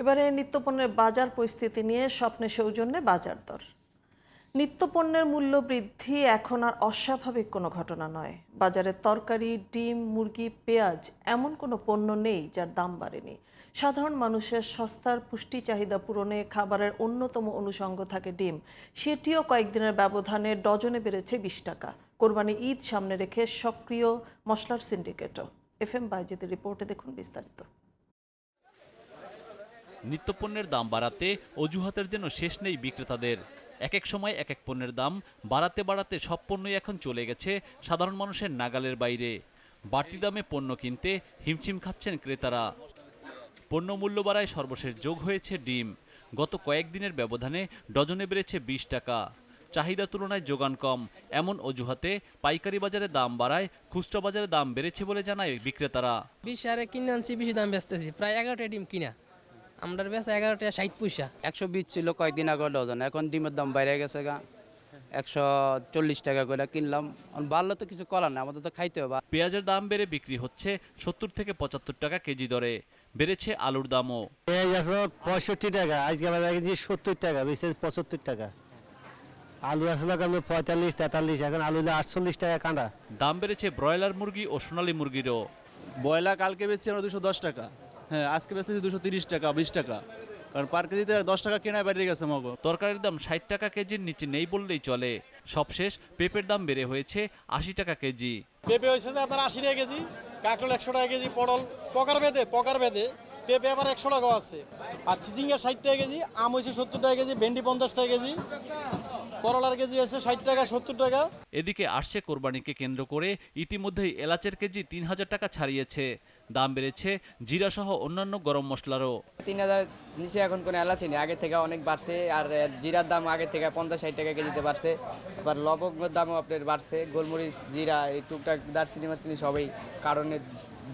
এবারে নিত্যপণ্যের বাজার পরিস্থিতি নিয়ে স্বপ্নে সৌজন্যে বাজার দর। নিত্যপণ্যের মূল্য বৃদ্ধি এখন আর অস্বাভাবিক কোনো ঘটনা নয়। বাজারে তরকারি, ডিম, মুরগি, পেঁয়াজ এমন কোনো পণ্য নেই যার দাম বাড়েনি। সাধারণ মানুষের সস্তার পুষ্টি চাহিদা পূরণে খাবারের অন্যতম অনুষঙ্গ থাকে ডিম। সেটিও কয়েকদিনের ব্যবধানে ডজনে বেড়েছে বিশ টাকা। কোরবানি ঈদ সামনে রেখে সক্রিয় মশলার সিন্ডিকেটও। এফ এম বাইজেদের রিপোর্টে দেখুন বিস্তারিত। নিত্যপণ্যের দাম বাড়াতে অজুহাতের যেন শেষ নেই বিক্রেতাদের। এক এক সময় এক এক পণ্যের দাম বাড়াতে বাড়াতে সব পণ্যই এখন চলে গেছে সাধারণ মানুষের নাগালের বাইরে। বাড়তি দামে পণ্য কিনতে হিমশিম খাচ্ছেন ক্রেতারা। পণ্য মূল্য বাড়ায় সর্বশেষ যোগ হয়েছে ডিম। গত কয়েকদিনের ব্যবধানে ডজনে বেড়েছে বিশ টাকা। চাহিদা তুলনায় যোগান কম। এমন অজুহাতে পাইকারি বাজারে দাম বাড়ায় খুচরা বাজারে দাম বেড়েছে বলে জানায় বিক্রেতারা। বিশ হারে কিনে আনছি, বেশি দাম বেচতেছি। প্রায় এগারোটা ডিম কিনা। আমরা বেচা এগারোটা ষাট পয়সা। একশো বিশ ছিল কয়েকদিন আগে ডজন এখন ডিমের দাম বাইরে গেছে গা। একশো চল্লিশ টাকা করে কিনলাম। বাড়লে তো কিছু করার নেই আমাদের তো খাইতে হবে। পেঁয়াজের দাম বেড়ে বিক্রি হচ্ছে সত্তর থেকে পঁচাত্তর টাকা কেজি দরে বেড়েছে আলুর দামও। পেঁয়াজ আসলো পঁয়ষট্টি টাকা আজকে আমরা দেখেছি সত্তর টাকা বেশি পঁচাত্তর টাকা। আলু আসলো আপনার পঁয়তাল্লিশ তেতাল্লিশ এখন আলু আটচল্লিশ টাকা কাঁটা। দাম বেড়েছে ব্রয়লার মুরগি ও সোনালী মুরগিরও। ব্রয়লার কালকে বেচছি আমরা দুশো দশ টাকা। হ্যাঁ আজকে বেচতেছি দুশো তিরিশ টাকা বিশ টাকা। কারণ পার কেজিতে দশ টাকা কেনায় বেরিয়ে গেছে মগো। তরকারির দাম ষাট টাকা কেজির নিচে নেই বললেই চলে। সবশেষ পেঁপের দাম বেড়ে হয়েছে আশি টাকা কেজি। পেঁপে হয়েছে যে আপনার আশি টাকা কেজি কাঁকরোল একশো টাকা কেজি পটল পকার বেঁধে পকার বেঁধে পেঁপে আবার একশো টাকাও আছে। আর চিচিঙ্গা ষাট টাকা কেজি আম হয়েছে সত্তর টাকা কেজি ভেন্ডি পঞ্চাশ টাকা কেজি করলার কেজি হয়েছে ষাট টাকা সত্তর টাকা। এদিকে আসছে কোরবানিকে কেন্দ্র করে ইতিমধ্যেই এলাচের কেজি তিন হাজার টাকা ছাড়িয়েছে। দাম বেড়েছে জিরা সহ অন্যান্য গরম মশলারও। তিন হাজার নিচে এখন কোনো এলাচি নেই আগে থেকে অনেক বাড়ছে আর জিরার দাম আগে থেকে পঞ্চাশ ষাট টাকা কেজিতে বাড়ছে। আবার লবঙ্গের দামও আপনার বাড়ছে গোলমরিচ জিরা এই টুকটাক দারচিনি মারচিনি সবই কারণে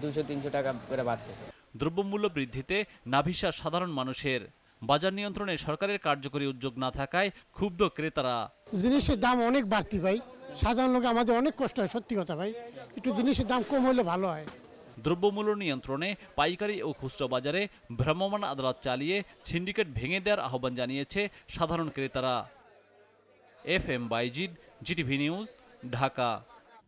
দুশো তিনশো টাকা করে বাড়ছে। দ্রব্যমূল্য বৃদ্ধিতে নাভিশ্বাস সাধারণ মানুষের। বাজার নিয়ন্ত্রণে সরকারের কার্যকরী উদ্যোগ না থাকায় ক্ষুব্ধ ক্রেতারা। জিনিসের দাম অনেক বাড়তি ভাই। সাধারণ লোক আমাদের অনেক কষ্ট হয় সত্যি কথা ভাই। একটু জিনিসের দাম কম হলে ভালো হয়। দ্রব্যমূল্য নিয়ন্ত্রণে পাইকারি ও খুচরা বাজারে ভ্রাম্যমাণ আদালত চালিয়ে সিন্ডিকেট ভেঙে দেওয়ার আহ্বান জানিয়েছে সাধারণ ক্রেতারা। F M Bayzid, GTV news, Dhaka.